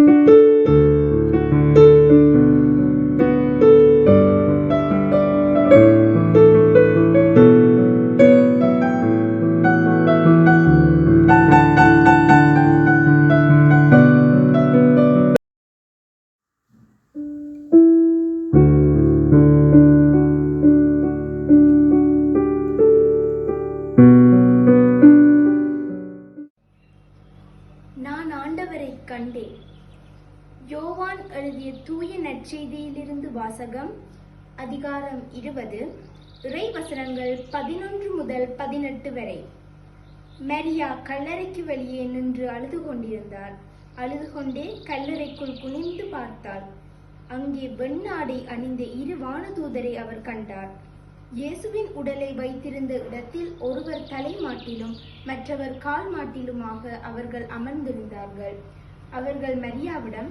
நான் எழுதிய தூய நற்செய்தியிலிருந்து வாசகம் அதிகாரம் இருபது இறைவசனங்கள் பதினொன்று முதல் பதினெட்டு வரை. மரியா கல்லறைக்கு வெளியே நின்று அழுது கொண்டிருந்தார் அழுது கொண்டே கல்லறைக்குள் குனிந்து பார்த்தாள். அங்கே வெண்ணாடை அணிந்த இரு வானதூதரை அவர் கண்டார். இயேசுவின் உடலை வைத்திருந்த இடத்தில் ஒருவர் தலை மாட்டிலும் மற்றவர் கால் மாட்டிலுமாக அவர்கள் அமர்ந்திருந்தார்கள். அவர்கள் மரியாவிடம்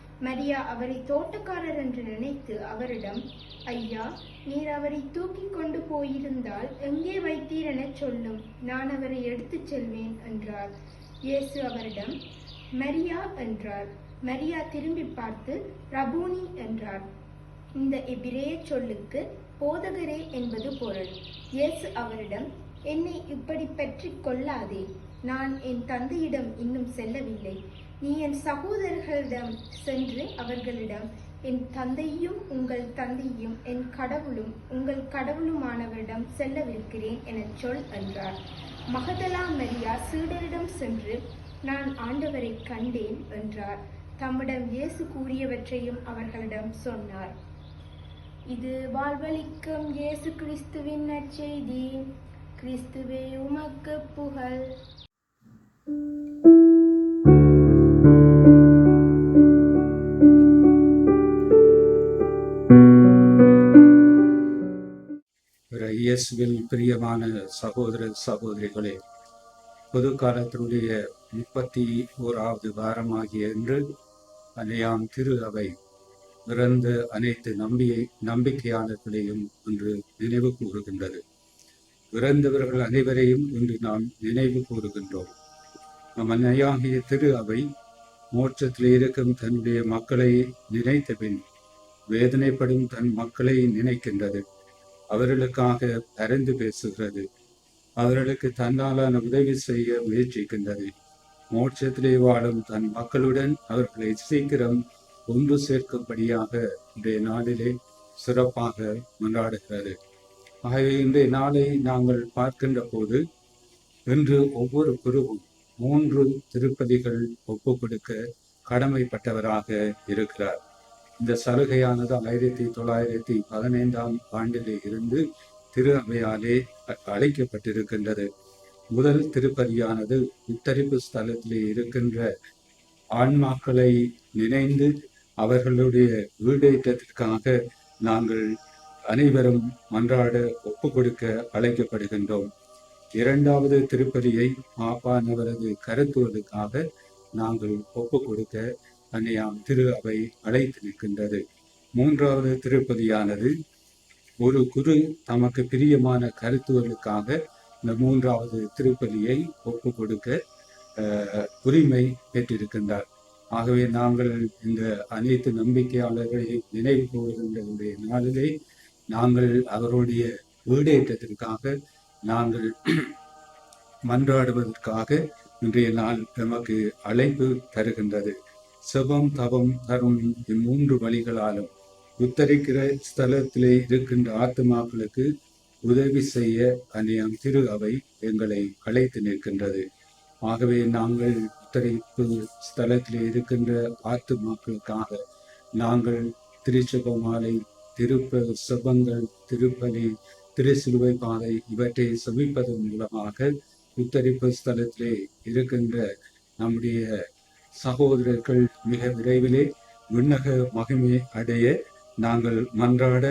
மரியா அவரை தோட்டக்காரர் என்று நினைத்து அவரிடம் ஐயா நீர் அவரை தூக்கி கொண்டு போயிருந்தால் எங்கே வைத்தீர் எனச் சொல்லும். நான் அவரை எடுத்துச் செல்வேன் என்றார். இயேசு அவரிடம் மரியா என்றார். மரியா திரும்பி பார்த்து ரபூனி என்றார். இந்த எபிரேய சொல்லுக்கு போதகரே என்பது பொருள். இயேசு அவரிடம் என்னை இப்படி பற்றி கொள்ளாதே. நான் என் தந்தையிடம் இன்னும் செல்லவில்லை. நீ என் சகோதரர்களிடம் சென்று அவர்களிடம் என் தந்தையும் உங்கள் தந்தையும் என் கடவுளும் உங்கள் கடவுளுமானவரிடம் செல்லவிருக்கிறேன் எனச் சொல் என்றார். மகதலா மரியா சீடரிடம் சென்று நான் ஆண்டவரை கண்டேன் என்றார். தம்மிடம் இயேசு கூறியவற்றையும் அவர்களிடம் சொன்னார். இது வாழ்வளிக்கும் இயேசு கிறிஸ்துவின் நற்செய்தி. கிறிஸ்துவே உமக்கு புகழ். இயேசுவில் பிரியமான சகோதர சகோதரிகளே பொது காலத்தினுடைய முப்பத்தி ஓராவது வாரமாகிய இன்று அன்னையாம் திரு அவை பிறந்த அனைத்து நம்பியை நம்பிக்கையாளர்களையும் இன்று நினைவு கூறுகின்றது. இறந்தவர்கள் அனைவரையும் இன்று நாம் நினைவு கூறுகின்றோம். நம் அன்னையாகிய திரு அவை மோட்சத்தில் இருக்கும் தன்னுடைய மக்களை நினைத்த பின் வேதனைப்படும் தன் மக்களை நினைக்கின்றது. அவர்களுக்காக அறிந்து பேசுகிறது. அவர்களுக்கு தன்னாலான உதவி செய்ய முயற்சிக்கின்றது. மோட்சத்திலே வாழும் தன் மக்களுடன் அவர்களை சீக்கிரம் ஒன்று சேர்க்கும்படியாக இன்றைய நாளிலே சிறப்பாக கொண்டாடுகிறது ஆகவே இன்றைய நாளை நாங்கள் பார்க்கின்ற போது இன்று ஒவ்வொரு குருவும் மூன்று திருப்பதிகள் ஒப்புக் கொடுக்க கடமைப்பட்டவராக இருக்கிறார். இந்த சலுகையானது ஆயிரத்தி தொள்ளாயிரத்தி பதினைந்தாம் ஆண்டிலே இருந்து திரு அவையாலே அழைக்கப்பட்டிருக்கின்றது. முதல் திருப்பதியானது உத்தரிப்பு ஸ்தலத்திலே இருக்கின்ற ஆன்மாக்களை நினைந்து அவர்களுடைய வீடேற்றத்திற்காக நாங்கள் அனைவரும் மன்றாட ஒப்பு கொடுக்க அழைக்கப்படுகின்றோம். இரண்டாவது திருப்பதியை மாப்பானவரது கருத்துவதற்காக நாங்கள் ஒப்பு கொடுக்க அன்னையாம் திரு அவை அழைத்து நிற்கின்றது. மூன்றாவது திருப்பதியானது ஒரு குரு தமக்கு பிரியமான கருத்துவர்களுக்காக இந்த மூன்றாவது திருப்பதியை ஒப்பு கொடுக்க உரிமை பெற்றிருக்கின்றார். ஆகவே நாங்கள் இந்த அனைத்து நம்பிக்கையாளர்களை நினைவு கூறுகின்ற நாளிலே நாங்கள் அவருடைய வீடேற்றத்திற்காக நாங்கள் மன்றாடுவதற்காக இன்றைய நாள் நமக்கு அழைப்பு தருகின்றது. செபம் தவம் தரும் இம்மூன்று வழிகளாலும் உத்தரிக்கிற ஸ்தலத்திலே இருக்கின்ற ஆத்துமாக்களுக்கு உதவி செய்ய அந்நியம் திரு அவை எங்களை அழைத்து நிற்கின்றது. ஆகவே நாங்கள் உத்தரிப்பு ஸ்தலத்திலே இருக்கின்ற ஆத்துமாக்களுக்காக நாங்கள் திருச்செபமாலை திருப்ப செபங்கள் திருப்பலி திருசிலுவை பாதை இவற்றை சமிப்பதன் மூலமாக உத்தரிப்பு ஸ்தலத்திலே இருக்கின்ற நம்முடைய சகோதரர்கள் மிக விரைவிலே விண்ணக மகிமை அடைய நாங்கள் மன்றாட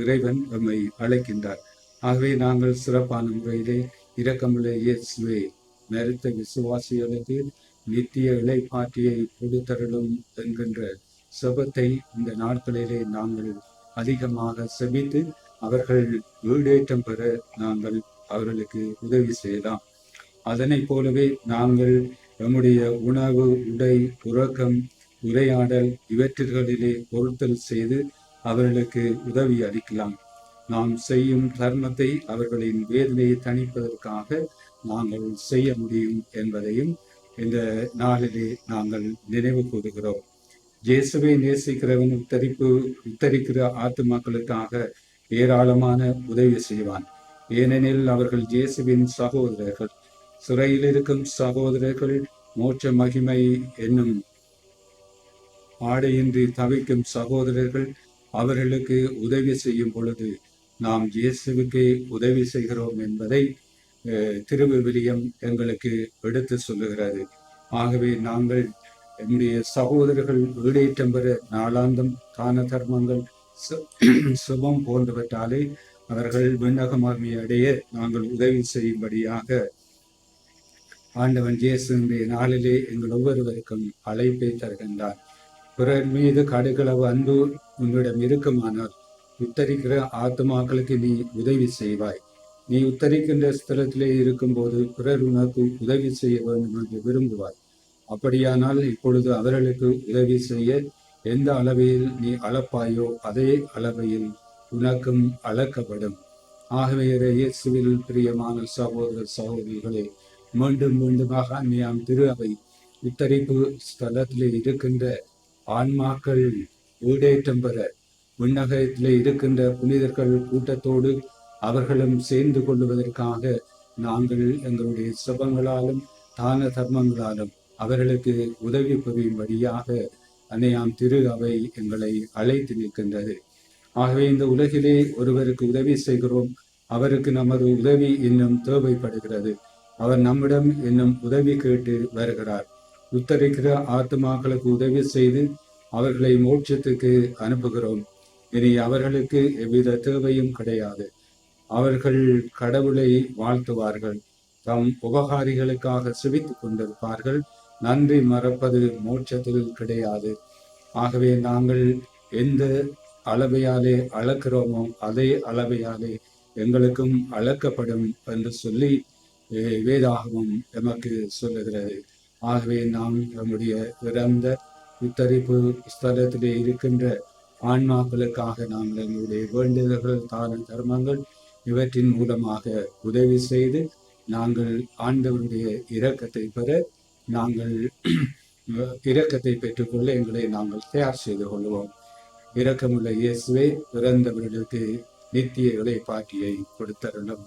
இறைவன் நம்மை அழைக்கின்றார். ஆகவே நாங்கள் சிறப்பான முறையிலே இரக்கமுள்ள இயேசுவே மருத்த விசுவாசிகளுக்கு நித்திய இலைப்பாட்டியை கொடுத்தருளும் என்கின்ற செபத்தை இந்த நாட்களிலே நாங்கள் அதிகமாக செபித்து அவர்கள் வீடேற்றம் பெற நாங்கள் அவர்களுக்கு உதவி செய்யலாம். அதனைப் போலவே நாங்கள் நம்முடைய உணவு உடை உறக்கம் உரையாடல் இவற்றிலே பொருத்தல் செய்து அவர்களுக்கு உதவி அளிக்கலாம். நாம் செய்யும் தர்மத்தை அவர்களின் வேதனையை தணிப்பதற்காக நாங்கள் செய்ய முடியும் என்பதையும் இந்த நாளிலே நாங்கள் நினைவு கூறுகிறோம். இயேசுவை நேசிக்கிறவன் உத்தரிப்பு உத்தரிக்கிற ஆத்துமாக்களுக்காக ஏராளமான உதவி செய்வான். ஏனெனில் அவர்கள் இயேசுவின் சகோதரர்கள். சிறையில் இருக்கும் சகோதரர்கள் மோட்ச மகிமை என்னும் ஆடையின்றி தவிக்கும் சகோதரர்கள் அவர்களுக்கு உதவி செய்யும் பொழுது நாம் இயேசுவுக்கு உதவி செய்கிறோம் என்பதை திருவிவிலியம் எங்களுக்கு எடுத்து சொல்லுகிறது. ஆகவே நாங்கள் என்னுடைய சகோதரர்கள் ஈடேற்றம் பெற நாளாந்தம் தான தர்மங்கள் சு- சுபம் போன்றவற்றாலே அவர்கள் விண்ணகமாகி அடைய நாங்கள் உதவி செய்யும்படியாக ஆண்டவன் இயேசுடைய நாளிலே எங்கள் ஒவ்வொருவருக்கும் அழைப்பை தருகின்றார். பிறர் மீது கடுகளவு அன்பு உன்னிடம் இருக்குமானால் உத்தரிக்கிற ஆத்மாக்களுக்கு நீ உதவி செய்வாய். நீ உத்தரிக்கின்ற ஸ்தலத்திலே இருக்கும்போது பிறர் உனக்கு உதவி செய்ய வேண்டும் என்று விரும்புவாய் அப்படியானால் இப்பொழுது அவர்களுக்கு உதவி செய்ய எந்த அளவையில் நீ அளப்பாயோ அதே அளவையில் உனக்கும் அளக்கப்படும். ஆகவே இயேசுவில் பிரியமான சகோதர சகோதரிகளே மீண்டும் மீண்டுமாக அந்நியாம் திரு அவை உத்தரிப்பு ஸ்தலத்திலே இருக்கின்ற ஆன்மாக்கள் ஊடேற்றம் பெற விண்ணகத்திலே இருக்கின்ற புனிதர்கள் கூட்டத்தோடு அவர்களும் சேர்ந்து கொள்வதற்காக நாங்கள் எங்களுடைய சுபங்களாலும் தான தர்மங்களாலும் அவர்களுக்கு உதவி புரியும்படியாக அன்னையாம் திரு அவை எங்களை அழைத்து நிற்கின்றது. ஆகவே இந்த உலகிலே ஒருவருக்கு உதவி செய்கிறோம். அவருக்கு நமது உதவி இன்னும் தேவைப்படுகிறது. அவர் நம்மிடம் இன்னும் உதவி கேட்டு வருகிறார். உத்தரிக்கிற ஆத்மாக்களுக்கு உதவி செய்து அவர்களை மோட்சத்துக்கு அனுப்புகிறோம். இனி அவர்களுக்கு எவ்வித தேவையும் கிடையாது. அவர்கள் கடவுளை வாழ்த்துவார்கள். தம் உபகாரிகளுக்காக சிவித்துக் கொண்டிருப்பார்கள். நன்றி மறப்பது மோட்சத்தில் கிடையாது. ஆகவே நாங்கள் எந்த அளவையாலே அளக்கிறோமோ அதே அளவையாலே எங்களுக்கும் அளக்கப்படும் என்று சொல்லி வேதாகமம் எமக்கு சொல்லுகிறது. ஆகவே நாம் நம்முடைய இறந்த உத்தரிப்பு ஸ்தலத்திலே இருக்கின்ற ஆன்மாக்களுக்காக நாங்கள் எங்களுடைய வேண்டுதல்கள் தான தர்மங்கள் இவற்றின் மூலமாக உதவி செய்து நாங்கள் ஆண்டவருடைய இரக்கத்தை பெற நாங்கள் இரக்கத்தை பெற்றுக்கொள்ள எங்களை நாங்கள் தயார் செய்து கொள்வோம். இரக்கமுள்ள இயேசுவே பிறந்தவர்களுக்கு நித்திய இளைப்பாற்றியை கொடுத்தருளும்.